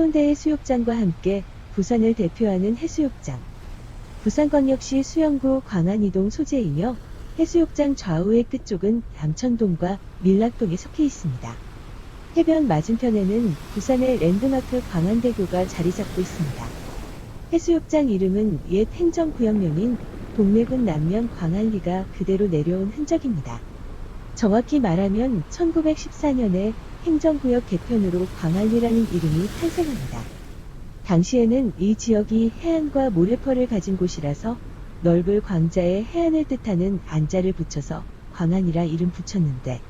해운대 해수욕장과 함께 부산을 대표하는 해수욕장. 부산광역시 수영구 광안이동 소재이며 해수욕장 좌우의 끝쪽은 양천동과 밀락동에 속해 있습니다. 해변 맞은편에는 부산의 랜드마크 광안대교가 자리 잡고 있습니다. 해수욕장 이름은 옛 행정구역명인 동래군 남면 광안리가 그대로 내려온 흔적입니다. 정확히 말하면 1914년에 행정구역 개편으로 광안리라는 이름이 탄생합니다. 당시에는 이 지역이 해안과 모래펄을 가진 곳이라서 넓을 광자에 해안을 뜻하는 안자를 붙여서 광안이라 이름 붙였는데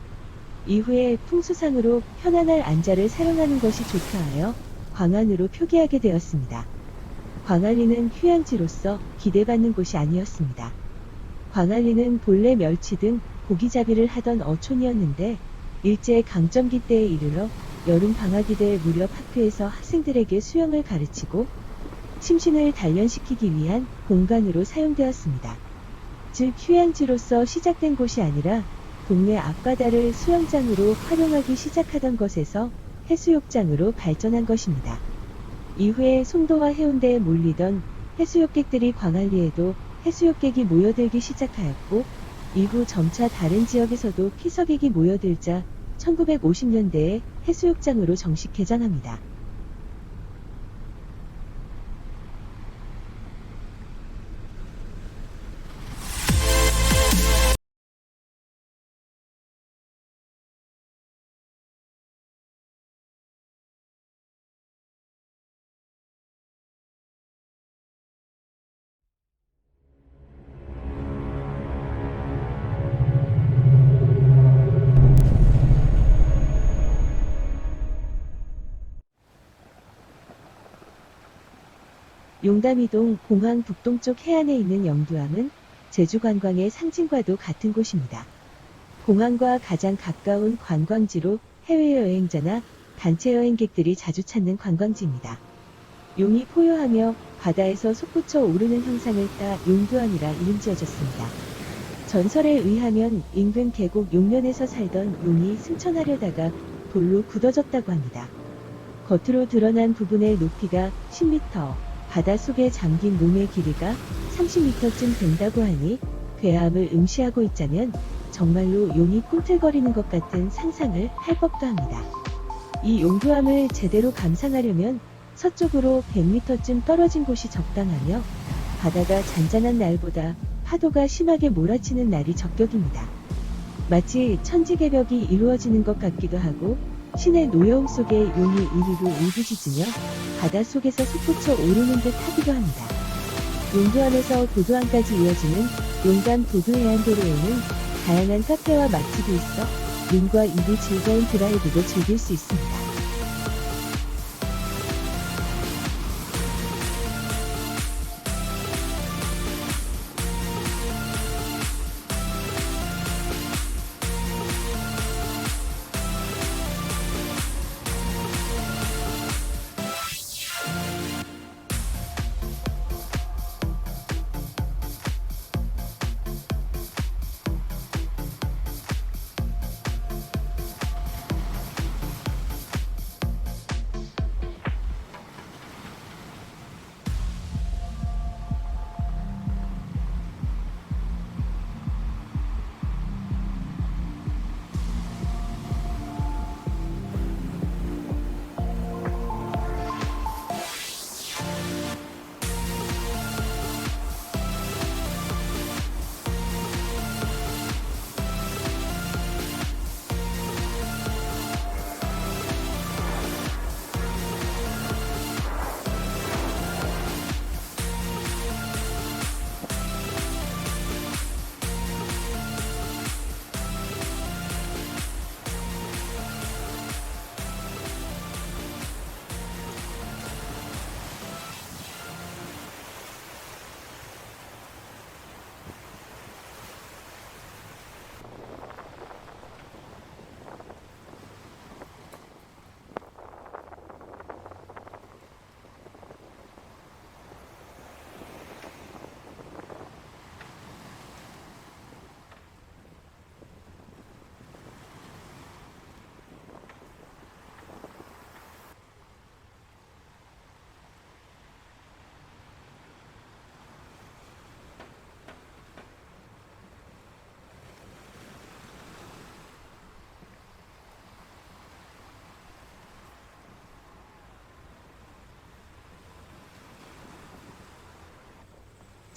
이후에 풍수상으로 편안할 안자를 사용하는 것이 좋다 하여 광안으로 표기하게 되었습니다. 광안리는 휴양지로서 기대받는 곳이 아니었습니다. 광안리는 본래 멸치 등 고기잡이를 하던 어촌이었는데 일제 강점기 때에 이르러 여름 방학이 될 무렵 학교에서 학생들에게 수영을 가르치고 심신을 단련시키기 위한 공간으로 사용되었습니다. 즉 휴양지로서 시작된 곳이 아니라 동네 앞바다를 수영장으로 활용하기 시작하던 것에서 해수욕장으로 발전한 것입니다. 이후에 송도와 해운대에 몰리던 해수욕객들이 광안리에도 해수욕객이 모여들기 시작하였고 이후 점차 다른 지역에서도 피서객이 모여들자 1950년대에 해수욕장으로 정식 개장합니다. 용담이동 공항 북동쪽 해안에 있는 영두항은 제주 관광의 상징과도 같은 곳입니다. 공항과 가장 가까운 관광지로 해외여행자나 단체 여행객들이 자주 찾는 관광지입니다. 용이 포효하며 바다에서 솟구쳐 오르는 형상을 따 용두항이라 이름 지어졌습니다. 전설에 의하면 인근 계곡 용면에서 살던 용이 승천하려다가 돌로 굳어졌다고 합니다. 겉으로 드러난 부분의 높이가 10m, 바닷속에 잠긴 몸의 길이가 30m쯤 된다고 하니 괴함을 응시하고 있자면 정말로 용이 꿈틀거리는 것 같은 상상을 할 법도 합니다. 이 용두함을 제대로 감상하려면 서쪽으로 100m쯤 떨어진 곳이 적당하며 바다가 잔잔한 날보다 파도가 심하게 몰아치는 날이 적격입니다. 마치 천지개벽이 이루어지는 것 같기도 하고 신의 노여움 속에 용이 우르르 울부짖으며 바닷속에서 솟구쳐 오르는 듯 하기도 합니다. 용두암에서 도도항까지 이어지는 용담 도도 해안도로에는 다양한 카페와 맛집이 있어 눈과 입이 즐거운 드라이브도 즐길 수 있습니다.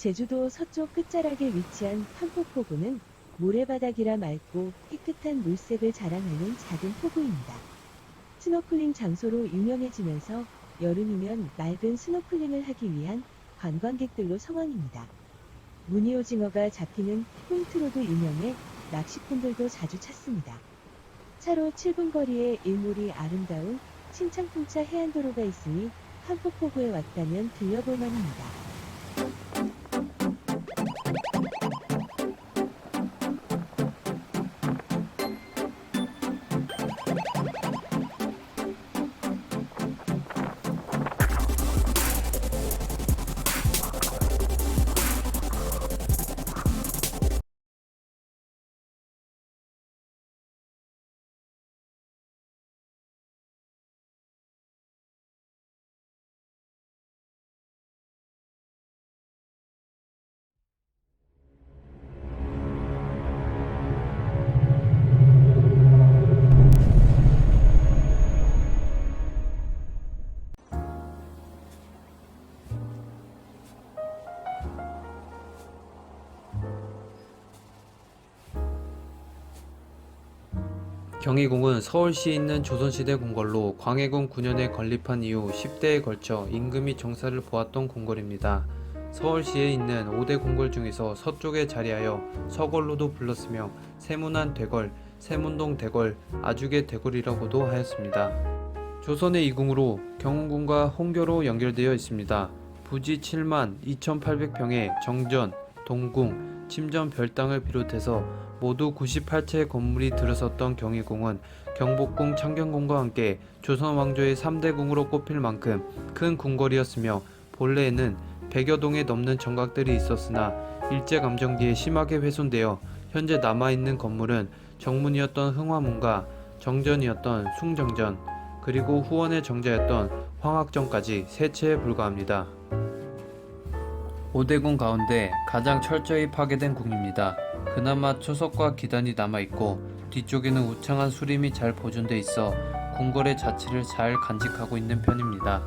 제주도 서쪽 끝자락에 위치한 판포포구는 모래바닥이라 맑고 깨끗한 물색을 자랑하는 작은 포구입니다. 스노클링 장소로 유명해지면서 여름이면 맑은 스노클링을 하기 위한 관광객들로 성원입니다. 무늬오징어가 잡히는 포인트로도 유명해 낚시꾼들도 자주 찾습니다. 차로 7분 거리에 일몰이 아름다운 신창풍차 해안도로가 있으니 한포포구에 왔다면 들려볼 만합니다. 경희궁은 서울시에 있는 조선시대 궁궐로 광해군 9년에 건립한 이후 10대에 걸쳐 임금이 정사를 보았던 궁궐입니다. 서울시에 있는 5대 궁궐 중에서 서쪽에 자리하여 서궐로도 불렀으며 세문안 대궐, 세문동 대궐, 아주개 대궐이라고도 하였습니다. 조선의 이궁으로 경운궁과 홍교로 연결되어 있습니다. 부지 7만 2,800평의 정전, 동궁, 침전 별당을 비롯해서 모두 98채의 건물이 들어섰던 경희궁은 경복궁, 창경궁과 함께 조선 왕조의 3대 궁으로 꼽힐 만큼 큰 궁궐이었으며 본래에는 100여 동에 넘는 정각들이 있었으나 일제 감정 뒤에 심하게 훼손되어 현재 남아있는 건물은 정문이었던 흥화문과 정전이었던 숭정전 그리고 후원의 정자였던 황학전까지 세 채에 불과합니다. 5대궁 가운데 가장 철저히 파괴된 궁입니다. 그나마 초석과 기단이 남아있고 뒤쪽에는 우창한 수림이 잘 보존돼 있어 궁궐의 자치를 잘 간직하고 있는 편입니다.